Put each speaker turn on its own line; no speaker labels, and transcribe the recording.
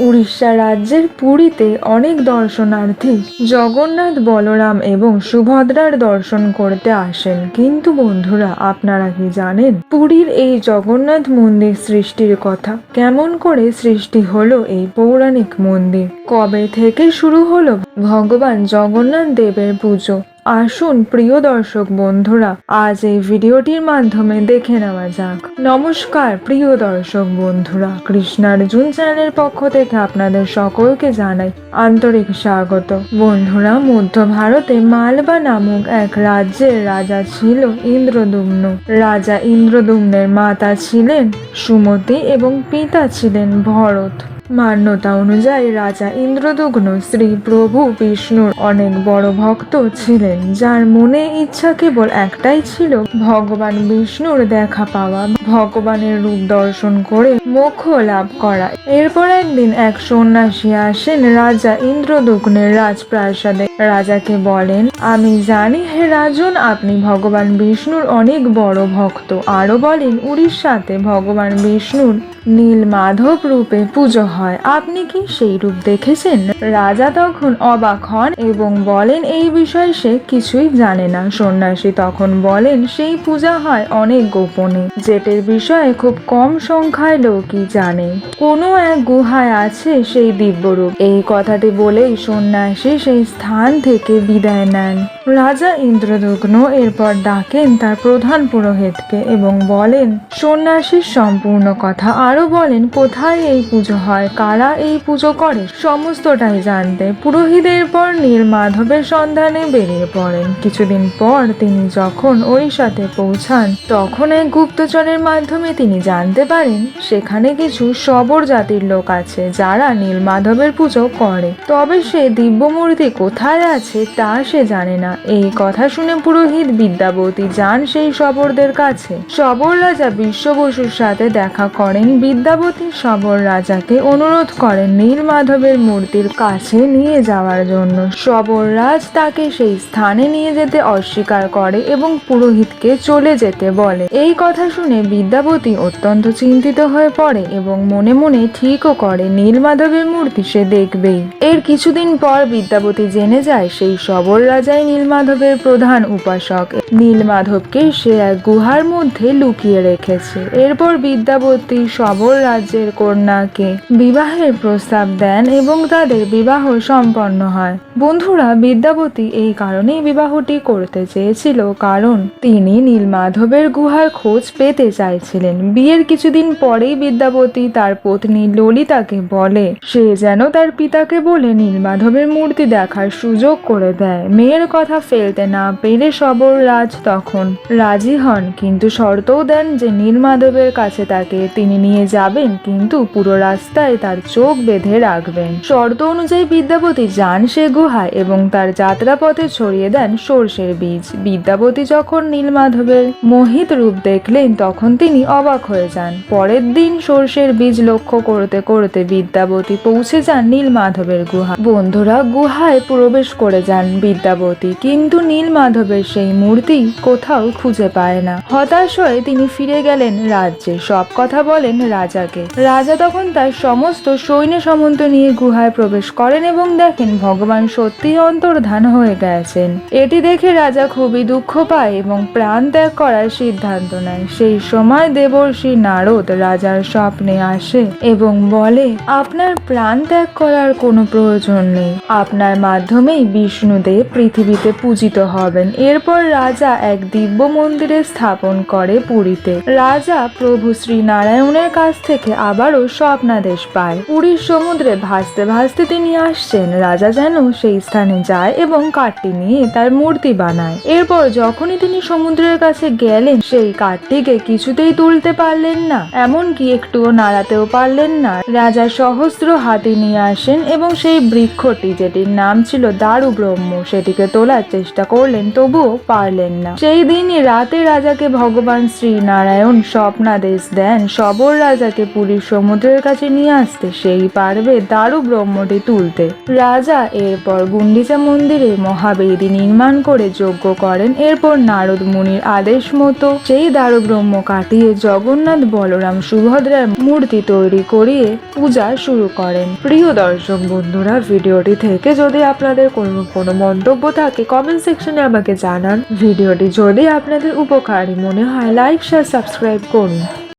উড়িষ্যা রাজ্যের পুরীতে অনেক দর্শনার্থী জগন্নাথ, বলরাম এবং সুভদ্রার দর্শন করতে আসেন। কিন্তু বন্ধুরা, আপনারা কি জানেন পুরীর এই জগন্নাথ মন্দির সৃষ্টির কথা? কেমন করে সৃষ্টি হলো এই পৌরাণিক মন্দির? কবে থেকে শুরু হলো ভগবান জগন্নাথ দেবের পুজো? আসুন প্রিয় দর্শক বন্ধুরা, আজ এই ভিডিওটির মাধ্যমে দেখে নেওয়া যাক। নমস্কার প্রিয় দর্শক বন্ধুরা কৃষ্ণার্জুন চ্যানেলের পক্ষ থেকে আপনাদের সকলকে জানাই আন্তরিক স্বাগত। বন্ধুরা, মধ্য ভারতে মালবা নামক এক রাজ্যের রাজা ছিল ইন্দ্রদুম্ন। রাজা ইন্দ্রদুম্নের মাতা ছিলেন সুমতি এবং পিতা ছিলেন ভরত। মান্যতা অনুযায়ী রাজা ইন্দ্রদুগ্ন শ্রী প্রভু বিষ্ণুর অনেক বড় ভক্ত ছিলেন, যার মনে ইচ্ছা কেবল একটাই ছিল, ভগবান বিষ্ণুর দেখা পাওয়া, ভগবানের রূপ দর্শন করে মোক্ষ লাভ করা। এরপর একদিন এক সন্ন্যাসী আসেন রাজা ইন্দ্রদুগ্নের রাজপ্রাসাদে। রাজাকে বলেন, আমি জানি হে রাজন, আপনি ভগবান বিষ্ণুর অনেক বড় ভক্ত। আরও বলেন, উড়িষ্যাতে ভগবান বিষ্ণুর নীল মাধব রূপে পুজো হয়। আপনি কি সেই রূপ দেখেছেন? রাজা তখন অবাক হন এবং বলেন, এই বিষয়ে সে কিছুই জানে না। সন্ন্যাসী তখন বলেন, সেই পূজা হয় অনেক গোপনে। যেটির বিষয়ে খুব কম সংখ্যায় লোকই জানে। কোনো এক গুহায় আছে সেই দিব্যরূপ। এই কথাটি বলেই সন্ন্যাসী সেই স্থান থেকে বিদায় নেন। রাজা ইন্দ্রদগ্ন এরপর ডাকেন তার প্রধান পুরোহিতকে এবং বলেন, সন্ন্যাসীর সম্পূর্ণ কথা আরও বলেন, কোথায় এই পুজো হয়? কারা এই পুজো করে? সমস্তটাই জানতে পুরোহিত এরপর নীল মাধবের সন্ধানে বেরিয়ে পড়েন। কিছুদিন পর তিনি যখন ওই সাথে পৌঁছান, তখন এক গুপ্তচরের মাধ্যমে তিনি জানতে পারেন, সেখানে কিছু সবর জাতির লোক আছে যারা নীল মাধবের পুজো করে। তবে সে দিব্যমূর্তি কোথায় আছে তা সে জানে না। এই কথা শুনে পুরোহিত বিদ্যাবতী যান সেই শবরদের কাছে। সবর রাজা বিশ্ব বসুর সাথে দেখা করেন। বিদ্যাবতী সবর রাজাকে অনুরোধ করেন নীল মাধবের মূর্তির কাছে নিয়ে যাওয়ার জন্য। সবর রাজ তাকে সেই স্থানে নিয়ে যেতে অস্বীকার করে এবং পুরোহিতকে চলে যেতে বলে। এই কথা শুনে বিদ্যাবতী অত্যন্ত চিন্তিত হয়ে পড়ে এবং মনে মনে ঠিকও করে নীল মাধবের মূর্তি সে দেখবেই। এর কিছুদিন পর বিদ্যাবতী জেনে যায় সেই সবর রাজাই নীলমাধবের প্রধান উপাসক নীলমাধবকে সে এক গুহার মধ্যে লুকিয়ে রেখেছে। এরপর বিদ্যাবতী সবর রাজ্যের কন্যাকে বিবাহের প্রস্তাব দেন এবং তাদের বিবাহ সম্পন্ন হয়। বন্ধুরা, বিদ্যাবতী এই কারণেই বিবাহটি করতে চেয়েছিল, কারণ তিনি নীলমাধবের গুহার খোঁজ পেতে চাইছিলেন। বিয়ের কিছুদিন পরেই বিদ্যাবতী তার পত্নী ললিতাকে বলে, সে যেন তার পিতাকে বলে নীলমাধবের মূর্তি দেখার সুযোগ করে দেয়। মেয়ের কথা ফেলতে না পেরে সবর রাজ তখন। রাজি হন, কিন্তু শর্তও দেন যে নীলমাধবের কাছে তাকে তিনি নিয়ে যাবেন, কিন্তু পুরো রাস্তায় তার চোখ বেঁধে রাখবেন। শর্ত অনুযায়ী বিদ্যাপতি যান সে গুহায় এবং তার যাত্রাপথে ছড়িয়ে দেন সর্ষের বীজ। বিদ্যাপতি যখন নীলমাধবের মোহিত রূপ দেখলেন, তখন তিনি অবাক হয়ে যান। পরের দিন সর্ষের বীজ লক্ষ্য করতে করতে বিদ্যাবতী পৌঁছে যান নীলমাধবের গুহা। বন্ধুরা, গুহায় প্রবেশ করে যান বিদ্যাবতী কিন্তু নীলমাধবের সেই মূর্তি কোথাও খুঁজে পায় না। হতাশ হয়ে তিনি ফিরে গেলেন রাজ্যে। সব কথা বলেন রাজাকে। রাজা তখন তার সমস্ত সৈন্য সামন্ত নিয়ে গুহায় প্রবেশ করেন এবং দেখেন ভগবান সত্যি অন্তর্ধান হয়ে গেছেন। এটি দেখে রাজা খুবই দুঃখ পায় এবং প্রাণ ত্যাগ করার সিদ্ধান্ত নেয় সেই সময় দেবর্ষি নারদ রাজার স্বপ্নে আসে এবং বলে, আপনার প্রাণ ত্যাগ করার কোনো প্রয়োজন নেই। আপনার মাধ্যমেই বিষ্ণুদেব পৃথিবীতে পূজিত হবেন। এরপর রাজা এক দিব্য মন্দিরে স্থাপন করে পুরীতে। রাজা প্রভু শ্রী নারায়ণের কাছ থেকে আবারও স্বপ্নাদেশ পায়। পুরীর সমুদ্রে ভাসতে ভাসতে তিনি আসছেন। রাজা যেন সেই স্থানে যায় এবং কাঠটি নিয়ে তার মূর্তি বানায়। এরপর যখনই তিনি সমুদ্রের কাছে গেলেন, সেই কাঠটিকে কিছুতেই তুলতে পারলেন না। এমনকি একটুও নাড়াতেও পারলেন না। রাজা সহস্র হাতি নিয়ে আসেন এবং সেই বৃক্ষটি, যেটির নাম ছিল দারু ব্রহ্ম সেটিকে তোলার চেষ্টা করলেন, তবুও পারলেন পারেন না। সেই দিনই রাতে রাজাকে ভগবান শ্রীনারায়ণ স্বপ্নাদেশ দেন, সবর রাজাকে পুরীর সমুদ্রের কাছে নিয়ে আসতে। সেই পারবে দারু ব্রহ্মটি তুলতে। রাজা এরপর গুন্ডিচা মন্দিরে মহাবেদী নির্মাণ করে যজ্ঞ করেন। এরপর নারদ মুনির আদেশ মতো সেই দারু ব্রহ্ম কাটিয়ে জগন্নাথ বলরাম সুভদ্রার মূর্তি তৈরি করিয়ে পূজা শুরু করেন। প্রিয় দর্শক বন্ধুরা, ভিডিওটি থেকে যদি আপনাদের কোনো কোনো মন্তব্য থাকে কমেন্ট সেকশনে আমাকে জানান। ভিডিওটি যদি আপনাদের উপকারী মনে হয় লাইক শেয়ার সাবস্ক্রাইব করুন।